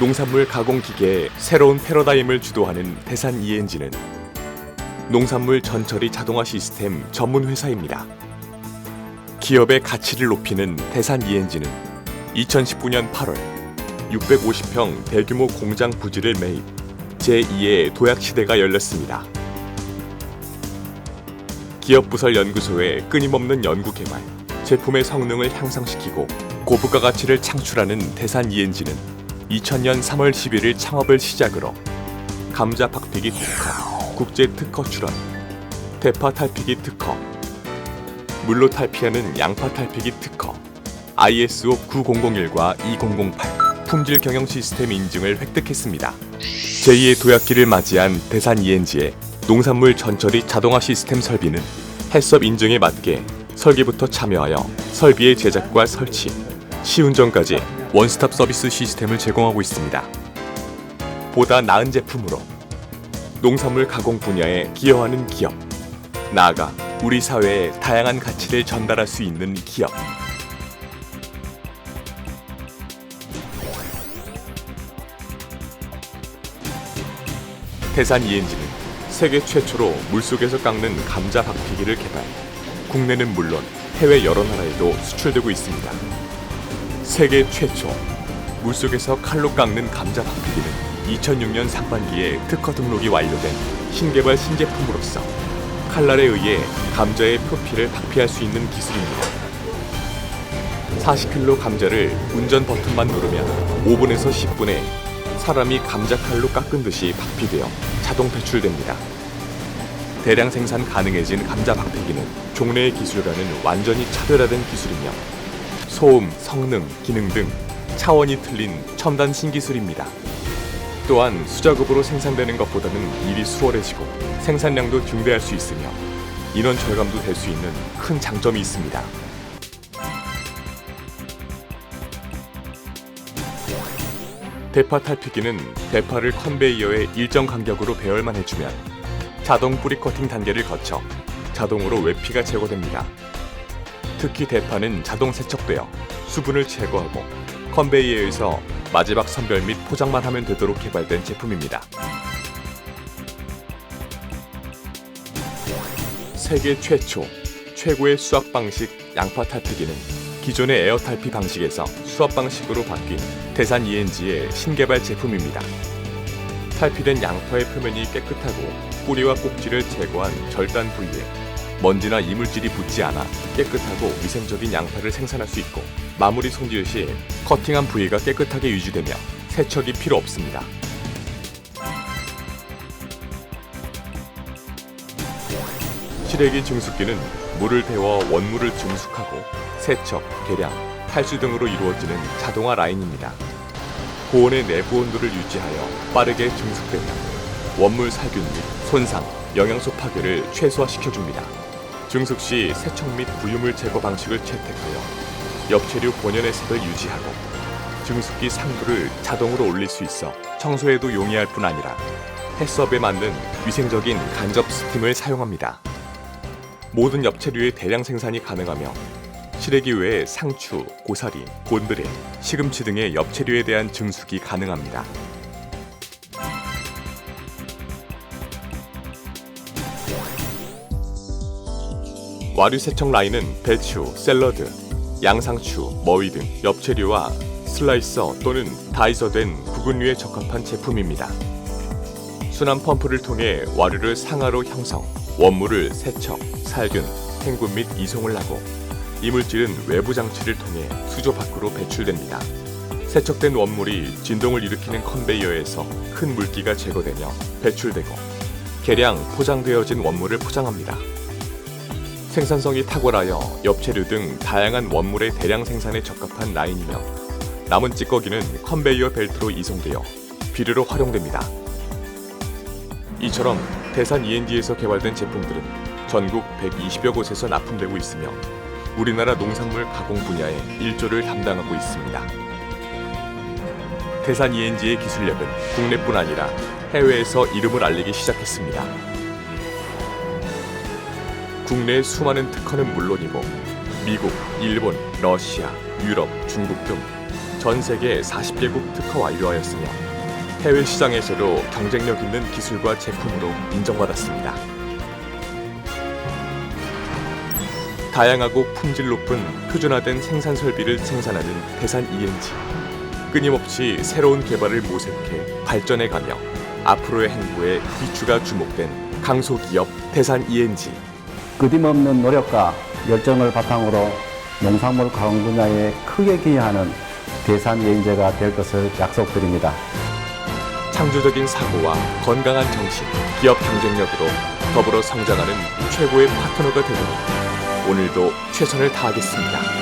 농산물 가공 기계의 새로운 패러다임을 주도하는 대산 ENG는 농산물 전처리 자동화 시스템 전문 회사입니다. 기업의 가치를 높이는 대산 ENG는 2019년 8월 650평 대규모 공장 부지를 매입 제2의 도약 시대가 열렸습니다. 기업 부설 연구소의 끊임없는 연구 개발, 제품의 성능을 향상시키고 고부가 가치를 창출하는 대산 ENG는 2000년 3월 11일 창업을 시작으로 감자 박피기 특허, 국제 특허 출원, 대파 탈피기 특허, 물로 탈피하는 양파 탈피기 특허, ISO 9001과 2008 품질 경영 시스템 인증을 획득했습니다. 제2의 도약기를 맞이한 대산 ENG의 농산물 전처리 자동화 시스템 설비는 해썹 인증에 맞게 설계부터 참여하여 설비의 제작과 설치, 시운전까지 원스톱 서비스 시스템을 제공하고 있습니다. 보다 나은 제품으로 농산물 가공 분야에 기여하는 기업, 나아가 우리 사회에 다양한 가치를 전달할 수 있는 기업. 태산 ENG는 세계 최초로 물속에서 깎는 감자 박피기를 개발. 국내는 물론 해외 여러 나라에도 수출되고 있습니다. 세계 최초 물속에서 칼로 깎는 감자 박피기는 2006년 상반기에 특허 등록이 완료된 신개발 신제품으로서 칼날에 의해 감자의 표피를 박피할 수 있는 기술입니다. 40kg 감자를 운전 버튼만 누르면 5분에서 10분에 사람이 감자 칼로 깎은 듯이 박피되어 자동 배출됩니다. 대량 생산 가능해진 감자 박피기는 종래의 기술과는 완전히 차별화된 기술이며 소음, 성능, 기능 등 차원이 틀린 첨단 신기술입니다. 또한 수작업으로 생산되는 것보다는 일이 수월해지고 생산량도 증대할 수 있으며 인원 절감도 될 수 있는 큰 장점이 있습니다. 대파 탈피기는 대파를 컨베이어에 일정 간격으로 배열만 해주면 자동 뿌리 커팅 단계를 거쳐 자동으로 외피가 제거됩니다. 특히 대파는 자동 세척되어 수분을 제거하고 컨베이어에서 마지막 선별 및 포장만 하면 되도록 개발된 제품입니다. 세계 최초, 최고의 수압 방식 양파 탈피기는 기존의 에어 탈피 방식에서 수압 방식으로 바뀐 대산 ENG의 신개발 제품입니다. 탈피된 양파의 표면이 깨끗하고 뿌리와 꼭지를 제거한 절단 부위에 먼지나 이물질이 붙지 않아 깨끗하고 위생적인 양파를 생산할 수 있고 마무리 손질 시 커팅한 부위가 깨끗하게 유지되며 세척이 필요 없습니다. 시래기 증숙기는 물을 데워 원물을 증숙하고 세척, 계량, 탈수 등으로 이루어지는 자동화 라인입니다. 고온의 내부 온도를 유지하여 빠르게 증숙되며 원물 살균 및 손상, 영양소 파괴를 최소화시켜줍니다. 증숙 시 세척 및 부유물 제거 방식을 채택하여 엽체류 본연의 색을 유지하고 증숙기 상부를 자동으로 올릴 수 있어 청소에도 용이할 뿐 아니라 해썹에 맞는 위생적인 간접 스팀을 사용합니다. 모든 엽체류의 대량 생산이 가능하며 시래기 외에 상추, 고사리, 곤드레, 시금치 등의 엽체류에 대한 증숙이 가능합니다. 와류 세척 라인은 배추, 샐러드, 양상추, 머위 등 엽체류와 슬라이서 또는 다이서된 구근류에 적합한 제품입니다. 순환 펌프를 통해 와류를 상하로 형성, 원물을 세척, 살균, 생분 및 이송을 하고 이물질은 외부 장치를 통해 수조 밖으로 배출됩니다. 세척된 원물이 진동을 일으키는 컨베이어에서 큰 물기가 제거되며 배출되고 계량 포장되어진 원물을 포장합니다. 생산성이 탁월하여 엽체류 등 다양한 원물의 대량 생산에 적합한 라인이며 남은 찌꺼기는 컨베이어 벨트로 이송되어 비료로 활용됩니다. 이처럼 대산 END에서 개발된 제품들은 전국 120여 곳에서 납품되고 있으며 우리나라 농산물 가공 분야의 일조를 담당하고 있습니다. 대산 ENG의 기술력은 국내뿐 아니라 해외에서 이름을 알리기 시작했습니다. 국내의 수많은 특허는 물론이고 미국, 일본, 러시아, 유럽, 중국 등 전 세계 40개국 특허 완료하였으며 해외 시장에서도 경쟁력 있는 기술과 제품으로 인정받았습니다. 다양하고 품질 높은 표준화된 생산 설비를 생산하는 대산 ENG. 끊임없이 새로운 개발을 모색해 발전해 가며 앞으로의 행보에 비추가 주목된 강소기업 대산 ENG. 끊임없는 노력과 열정을 바탕으로 농산물 가공 분야에 크게 기여하는 대산 예인제가 될 것을 약속드립니다. 창조적인 사고와 건강한 정신, 기업 경쟁력으로 더불어 성장하는 최고의 파트너가 되도록 오늘도 최선을 다하겠습니다.